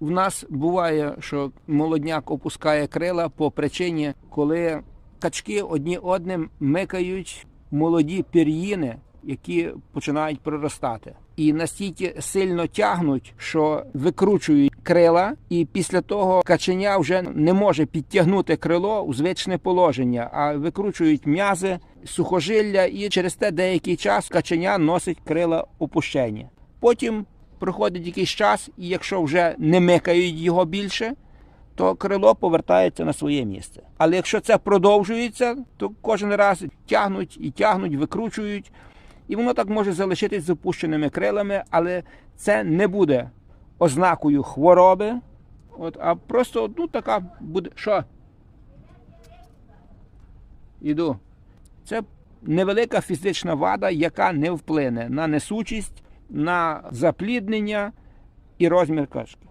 В нас буває, що молодняк опускає крила по причині, коли качки одні одним микають молоді пір'їни, які починають проростати. І настільки сильно тягнуть, що викручують крила, і після того каченя вже не може підтягнути крило у звичне положення, а викручують м'язи, сухожилля, і через те деякий час каченя носить крила опущені. Потім проходить якийсь час, і якщо вже не микають його більше, то крило повертається на своє місце. Але якщо це продовжується, то кожен раз тягнуть і тягнуть, викручують, і воно так може залишитись з опущеними крилами, але це не буде ознакою хвороби. От, а просто ну, така буде. Що? Іду. Це невелика фізична вада, яка не вплине на несучість, на запліднення і розмір кашки.